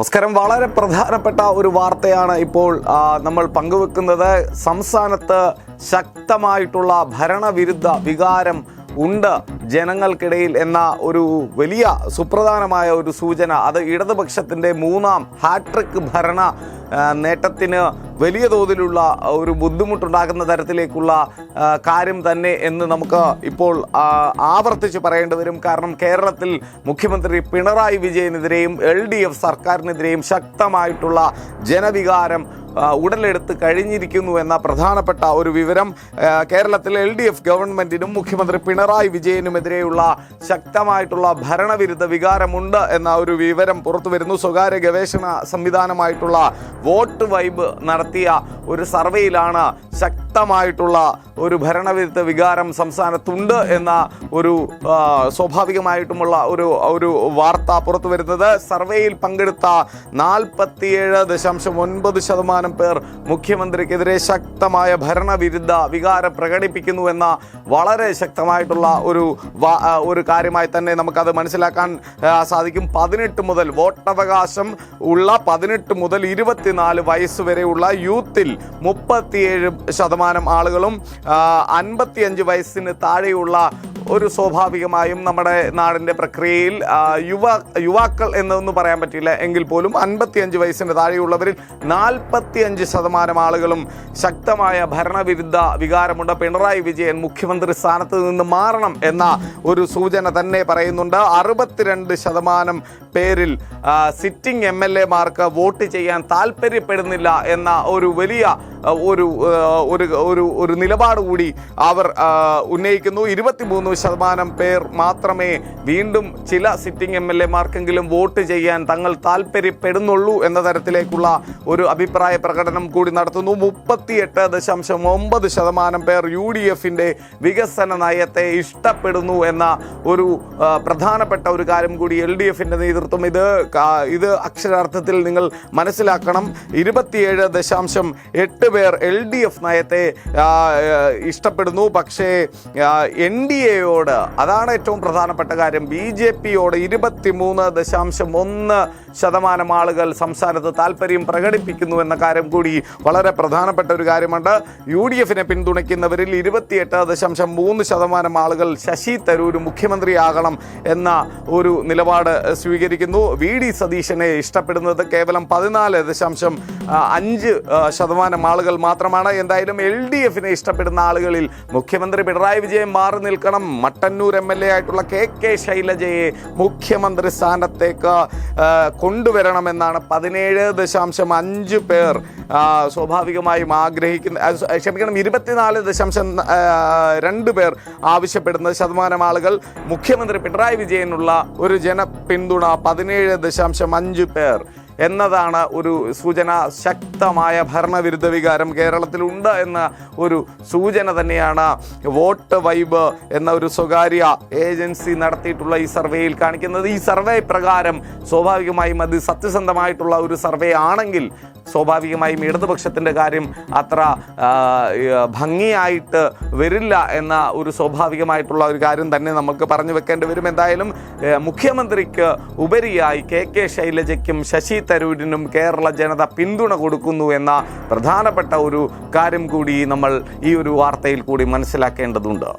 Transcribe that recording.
നമസ്കാരം. വളരെ പ്രധാനപ്പെട്ട ഒരു വാർത്തയാണ് ഇപ്പോൾ നമ്മൾ പങ്കുവെക്കുന്നത്. സംസ്ഥാനത്ത് ശക്തമായിട്ടുള്ള ഭരണവിരുദ്ധ വികാരം ഉണ്ട് ജനങ്ങൾക്കിടയിൽ എന്ന ഒരു വലിയ സുപ്രധാനമായ ഒരു സൂചന. അത് ഇടതുപക്ഷത്തിന്റെ മൂന്നാം ഹാട്രിക് ഭരണ നേട്ടത്തിന് വലിയ തോതിലുള്ള ഒരു ബുദ്ധിമുട്ടുണ്ടാകുന്ന തരത്തിലേക്കുള്ള കാര്യം തന്നെ എന്ന് നമുക്ക് ഇപ്പോൾ ആവർത്തിച്ച് പറയേണ്ടി വരും. കാരണം കേരളത്തിൽ മുഖ്യമന്ത്രി പിണറായി വിജയനെതിരെയും എൽ ഡി എഫ് സർക്കാരിനെതിരെയും ശക്തമായിട്ടുള്ള ജനവികാരം ഉടലെടുത്ത് കഴിഞ്ഞിരിക്കുന്നു എന്ന പ്രധാനപ്പെട്ട ഒരു വിവരം കേരളത്തിലെ എൽ ഡി എഫ് ഗവൺമെന്റിനും മുഖ്യമന്ത്രി പിണറായി വിജയനുമെതിരെയുള്ള ശക്തമായിട്ടുള്ള ഭരണവിരുദ്ധ വികാരമുണ്ട് എന്ന ഒരു വിവരം പുറത്തു വരുന്നു. സ്വകാര്യ ഗവേഷണ സംവിധാനമായിട്ടുള്ള വോട്ട് വൈബ് നടത്തിയ ഒരു സർവേയിലാണ് ശക്തമായിട്ടുള്ള ഒരു ഭരണവിരുദ്ധ വികാരം സംസ്ഥാനത്തുണ്ട് എന്ന ഒരു സ്വാഭാവികമായിട്ടുമുള്ള ഒരു ഒരു വാർത്ത പുറത്തു വരുന്നത്. സർവേയിൽ പങ്കെടുത്ത നാൽപ്പത്തിയേഴ് ദശാംശം ഒൻപത് ശതമാനം പേർ മുഖ്യമന്ത്രിക്കെതിരെ ശക്തമായ ഭരണവിരുദ്ധ വികാരം പ്രകടിപ്പിക്കുന്നു എന്ന വളരെ ശക്തമായിട്ടുള്ള ഒരു ഒരു കാര്യമായി തന്നെ നമുക്കത് മനസ്സിലാക്കാൻ സാധിക്കും. പതിനെട്ട് മുതൽ വോട്ടവകാശം ഉള്ള പതിനെട്ട് മുതൽ ഇരുപത്തിനാല് വയസ്സ് വരെയുള്ള യൂത്തിൽ മുപ്പത്തിയേഴ് ശതമാനം ആളുകളും അൻപത്തിയഞ്ച് വയസ്സിന് താഴെയുള്ള ഒരു സ്വാഭാവികമായും നമ്മുടെ നാടിന്റെ പ്രക്രിയയിൽ യുവ യുവാക്കൾ എന്നൊന്നും പറയാൻ പറ്റില്ല എങ്കിൽ പോലും അൻപത്തിയഞ്ച് വയസ്സിന് താഴെയുള്ളവരിൽ നാൽപ്പത്തിയഞ്ച് ശതമാനം ആളുകളും ശക്തമായ ഭരണവിരുദ്ധ വികാരമുണ്ട്. പിണറായി വിജയൻ മുഖ്യമന്ത്രി സ്ഥാനത്ത് നിന്ന് മാറണം എന്ന ഒരു സൂചന തന്നെ പറയുന്നുണ്ട്. അറുപത്തിരണ്ട് ശതമാനം പേരിൽ സിറ്റിംഗ് എം എൽ എമാർക്ക് വോട്ട് ചെയ്യാൻ താല്പര്യപ്പെടുന്നില്ല എന്ന ഒരു വലിയ ഒരു ഒരു ഒരു ഒരു നിലപാട് കൂടി അവർ ഉന്നയിക്കുന്നു. ഇരുപത്തിമൂന്ന് ശതമാനം പേർ മാത്രമേ വീണ്ടും ചില സിറ്റിംഗ് എം എൽ എമാർക്കെങ്കിലും വോട്ട് ചെയ്യാൻ തങ്ങൾ താല്പര്യപ്പെടുന്നുള്ളൂ എന്ന തരത്തിലേക്കുള്ള ഒരു അഭിപ്രായ പ്രകടനം കൂടി നടത്തുന്നു. മുപ്പത്തിയെട്ട് ദശാംശം ഒമ്പത് ശതമാനം പേർ യു ഡി എഫിന്റെ വികസന നയത്തെ ഇഷ്ടപ്പെടുന്നു എന്ന ഒരു പ്രധാനപ്പെട്ട ഒരു കാര്യം കൂടി എൽ ഡി എഫിന്റെ നേതൃത്വം ഇത് ഇത് അക്ഷരാർത്ഥത്തിൽ നിങ്ങൾ മനസ്സിലാക്കണം. ഇരുപത്തിയേഴ് ദശാംശം എട്ട് പേർ എൽ ഡി എഫ് നയത്തെ ഇഷ്ടപ്പെടുന്നു. പക്ഷേ എൻ ഡി എയോട് അതാണ് ഏറ്റവും പ്രധാനപ്പെട്ട കാര്യം. ബി ജെ പിയോട് ഇരുപത്തിമൂന്ന് ദശാംശം ഒന്ന് ശതമാനം ആളുകൾ സംസ്ഥാനത്ത് താല്പര്യം പ്രകടിപ്പിക്കുന്നു എന്ന കാര്യം കൂടി വളരെ പ്രധാനപ്പെട്ട ഒരു കാര്യമുണ്ട്. യു ഡി എഫിനെ പിന്തുണയ്ക്കുന്നവരിൽ ഇരുപത്തിയെട്ട് ദശാംശം മൂന്ന് ശതമാനം ആളുകൾ ശശി തരൂർ മുഖ്യമന്ത്രിയാകണം എന്ന ഒരു നിലപാട് സ്വീകരിക്കുന്നു. വി ഡി സതീശനെ ഇഷ്ടപ്പെടുന്നത് കേവലം പതിനാല് ദശാംശം അഞ്ച് ശതമാനം ആളുകൾ മാത്രമാണ്. എന്തായാലും എൽ ഡി എഫിനെ ഇഷ്ടപ്പെടുന്ന ആളുകളിൽ മുഖ്യമന്ത്രി പിണറായി വിജയൻ മാറി നിൽക്കണം. മട്ടന്നൂർ എം എൽ എ ആയിട്ടുള്ള കെ കെ ശൈലജയെ മുഖ്യമന്ത്രി സ്ഥാനത്തേക്ക് കൊണ്ടുവരണമെന്നാണ് പതിനേഴ് ദശാംശം അഞ്ച് പേർ സ്വാഭാവികമായും ആഗ്രഹിക്കുന്ന ക്ഷമിക്കണം ഇരുപത്തിനാല് ദശാംശം രണ്ട് പേർ ആവശ്യപ്പെടുന്ന ശതമാനം ആളുകൾ മുഖ്യമന്ത്രി പിണറായി വിജയനുള്ള ഒരു ജനപിന്തുണ പതിനേഴ് ദശാംശം അഞ്ച് പേർ എന്നതാണ് ഒരു സൂചന. ശക്തമായ ഭരണവിരുദ്ധ വികാരം കേരളത്തിലുണ്ട് എന്ന ഒരു സൂചന തന്നെയാണ് വോട്ട് വൈബ് എന്ന ഒരു സ്വകാര്യ ഏജൻസി നടത്തിയിട്ടുള്ള ഈ സർവേയിൽ കാണിക്കുന്നത്. ഈ സർവേ പ്രകാരം സ്വാഭാവികമായും അത് സത്യസന്ധമായിട്ടുള്ള ഒരു സർവേ ആണെങ്കിൽ സ്വാഭാവികമായും ഇടതുപക്ഷത്തിന്റെ കാര്യം അത്ര ഭംഗിയായിട്ട് വരില്ല എന്ന ഒരു സ്വാഭാവികമായിട്ടുള്ള ഒരു കാര്യം തന്നെ നമുക്ക് പറഞ്ഞു വെക്കേണ്ടി വരും. എന്തായാലും മുഖ്യമന്ത്രിക്ക് ഉപരിയായി കെ കെ ശൈലജയ്ക്കും ശശി തരൂരിനും കേരള ജനത പിന്തുണ കൊടുക്കുന്നു എന്ന പ്രധാനപ്പെട്ട ഒരു കാര്യം കൂടി നമ്മൾ ഈ ഒരു വാർത്തയിൽ കൂടി മനസ്സിലാക്കേണ്ടതുണ്ട്.